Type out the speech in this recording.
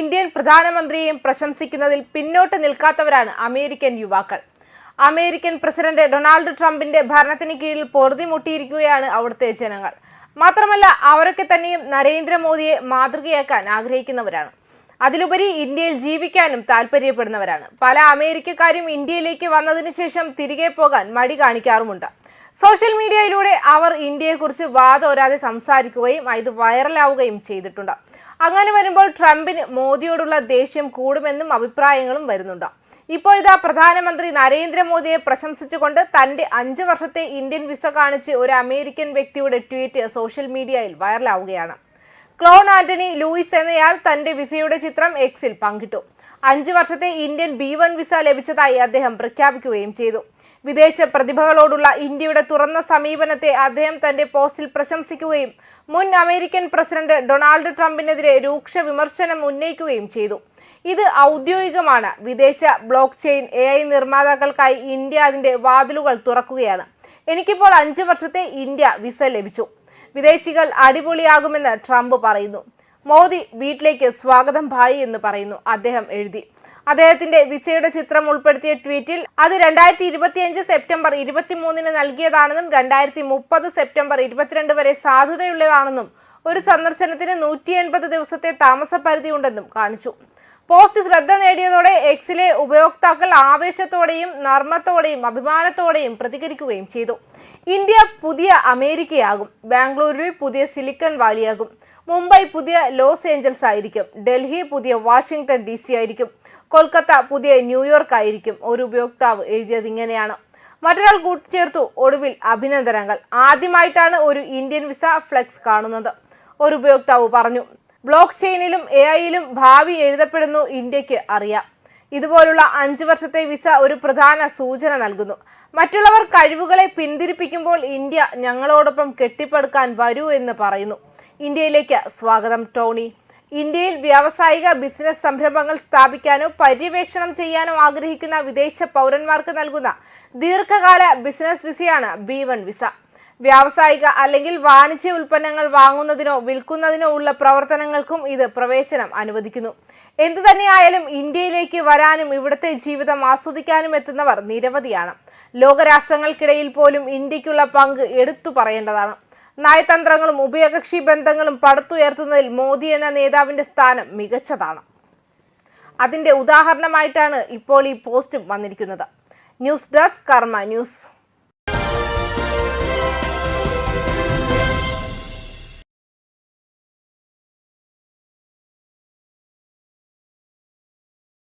Indian പ്രധാനമന്ത്രിയെയും പ്രശംസിക്കുന്നതിൽ പിന്നോട്ട് നിൽക്കാത്തവരാണ് അമേരിക്കൻ യുവാക്കൾ. അമേരിക്കൻ പ്രസിഡന്റ് ഡൊണാൾഡ് ട്രംപിന്റെ ഭരണത്തിന് കീഴിൽ പൊറുതിമുട്ടിയിരിക്കുകയാണ് അവിടുത്തെ ജനങ്ങൾ. മാത്രമല്ല അവരൊക്കെ തന്നെയും നരേന്ദ്രമോദിയെ മാതൃകയാക്കാൻ ആഗ്രഹിക്കുന്നവരാണ്. അതിലുപരി ഇന്ത്യയിൽ ജീവിക്കാനും താല്പര്യപ്പെടുന്നവരാണ്. പല അമേരിക്കക്കാരും ഇന്ത്യയിലേക്ക് വന്നതിനു ശേഷം തിരികെ പോകാൻ മടി കാണിക്കാറുമുണ്ട്. സോഷ്യൽ മീഡിയയിലൂടെ അവർ ഇന്ത്യയെക്കുറിച്ച് വാദോരാതെ സംസാരിക്കുകയും ഇത് വൈറലാവുകയും ചെയ്തിട്ടുണ്ട്. അങ്ങനെ വരുമ്പോൾ ട്രംപിന് മോദിയോടുള്ള ദേഷ്യം കൂടുമെന്നും അഭിപ്രായങ്ങളും വരുന്നുണ്ട്. ഇപ്പോഴിതാ പ്രധാനമന്ത്രി നരേന്ദ്രമോദിയെ പ്രശംസിച്ചുകൊണ്ട് തന്റെ അഞ്ച് വർഷത്തെ ഇന്ത്യൻ വിസ കാണിച്ച് ഒരു അമേരിക്കൻ വ്യക്തിയുടെ ട്വീറ്റ് സോഷ്യൽ മീഡിയയിൽ വൈറലാവുകയാണ്. ക്ലോൺ ആന്റണി ലൂയിസ് എന്നയാൾ തന്റെ വിസയുടെ ചിത്രം എക്സിൽ പങ്കിട്ടു. അഞ്ച് വർഷത്തെ ഇന്ത്യൻ ബി വൺ വിസ ലഭിച്ചതായി അദ്ദേഹം പ്രഖ്യാപിക്കുകയും ചെയ്തു. വിദേശ പ്രതിഭകളോടുള്ള ഇന്ത്യയുടെ തുറന്ന സമീപനത്തെ അദ്ദേഹം തന്റെ പോസ്റ്റിൽ പ്രശംസിക്കുകയും മുൻ അമേരിക്കൻ പ്രസിഡന്റ് ഡൊണാൾഡ് ട്രംപിനെതിരെ രൂക്ഷ വിമർശനം ഉന്നയിക്കുകയും ചെയ്തു. ഇത് ഔദ്യോഗികമാണ്. വിദേശ ബ്ലോക്ക് ചെയിൻ എ ഐ നിർമ്മാതാക്കൾക്കായി ഇന്ത്യ അതിന്റെ വാതിലുകൾ തുറക്കുകയാണ്. എനിക്കിപ്പോൾ അഞ്ച് വർഷത്തെ ഇന്ത്യ വിസ ലഭിച്ചു. വിദേശികൾ അടിപൊളിയാകുമെന്ന് ട്രംപ് പറയുന്നു. മോദി വീട്ടിലേക്ക് സ്വാഗതം ഭായി എന്ന് പറയുന്നു. അദ്ദേഹം എഴുതി. അദ്ദേഹത്തിന്റെ വിസയുടെ ചിത്രം ഉൾപ്പെടുത്തിയ ട്വീറ്റിൽ അത് രണ്ടായിരത്തി ഇരുപത്തിയഞ്ച് സെപ്റ്റംബർ ഇരുപത്തിമൂന്നിന് നൽകിയതാണെന്നും രണ്ടായിരത്തി മുപ്പത് സെപ്റ്റംബർ ഇരുപത്തിരണ്ട് വരെ സാധുതയുള്ളതാണെന്നും ഒരു സന്ദർശനത്തിന് നൂറ്റി എൺപത് ദിവസത്തെ താമസ പരിധി ഉണ്ടെന്നും കാണിച്ചു. പോസ്റ്റ് ശ്രദ്ധ നേടിയതോടെ എക്സിലെ ഉപയോക്താക്കൾ ആവേശത്തോടെയും നർമ്മത്തോടെയും അഭിമാനത്തോടെയും പ്രതികരിക്കുകയും ചെയ്തു. ഇന്ത്യ പുതിയ അമേരിക്കയാകും. ബാംഗ്ലൂരിൽ പുതിയ സിലിക്കൺ വാലിയാകും. മുംബൈ പുതിയ ലോസ് ഏഞ്ചൽസ് ആയിരിക്കും. ഡൽഹി പുതിയ വാഷിംഗ്ടൺ ഡി സി ആയിരിക്കും. കൊൽക്കത്ത പുതിയ ന്യൂയോർക്ക് ആയിരിക്കും. ഒരു ഉപയോക്താവ് എഴുതിയത് ഇങ്ങനെയാണ്. മറ്റൊരാൾ കൂട്ടിച്ചേർത്തു. ഒടുവിൽ അഭിനന്ദനങ്ങൾ. ആദ്യമായിട്ടാണ് ഒരു ഇന്ത്യൻ വിസ ഫ്ലെക്സ് കാണുന്നത്. ഒരു ഉപയോക്താവ് പറഞ്ഞു ബ്ലോക്ക് ചെയിനിലും എ ഐയിലും ഭാവി എഴുതപ്പെടുന്നു ഇന്ത്യയ്ക്ക് അറിയാം. ഇതുപോലുള്ള അഞ്ചു വർഷത്തെ വിസ ഒരു പ്രധാന സൂചന നൽകുന്നു. മറ്റുള്ളവർ കഴിവുകളെ പിന്തിരിപ്പിക്കുമ്പോൾ ഇന്ത്യ ഞങ്ങളോടൊപ്പം കെട്ടിപ്പടുക്കാൻ വരൂ എന്ന് പറയുന്നു. ഇന്ത്യയിലേക്ക് സ്വാഗതം ടോണി. ഇന്ത്യയിൽ വ്യാവസായിക ബിസിനസ് സംരംഭങ്ങൾ സ്ഥാപിക്കാനോ പര്യവേക്ഷണം ചെയ്യാനോ ആഗ്രഹിക്കുന്ന വിദേശ പൗരന്മാർക്ക് നൽകുന്ന ദീർഘകാല ബിസിനസ് വിസയാണ് ബി വൺ വിസ. വ്യാവസായിക അല്ലെങ്കിൽ വാണിജ്യ ഉൽപ്പന്നങ്ങൾ വാങ്ങുന്നതിനോ വിൽക്കുന്നതിനോ ഉള്ള പ്രവർത്തനങ്ങൾക്കും ഇത് പ്രവേശനം അനുവദിക്കുന്നു. എന്തു തന്നെയായാലും ഇന്ത്യയിലേക്ക് വരാനും ഇവിടുത്തെ ജീവിതം ആസ്വദിക്കാനും എത്തുന്നവർ നിരവധിയാണ്. ലോകരാഷ്ട്രങ്ങൾക്കിടയിൽ പോലും ഇന്ത്യക്കുള്ള പങ്ക് എടുത്തു പറയേണ്ടതാണ്. നയതന്ത്രങ്ങളും ഉഭയകക്ഷി ബന്ധങ്ങളും പടുത്തുയർത്തുന്നതിൽ മോദി എന്ന നേതാവിന്റെ സ്ഥാനം മികച്ചതാണ്. അതിന്റെ ഉദാഹരണമായിട്ടാണ് ഇപ്പോൾ ഈ പോസ്റ്റും വന്നിരിക്കുന്നത്. News desk Karma news.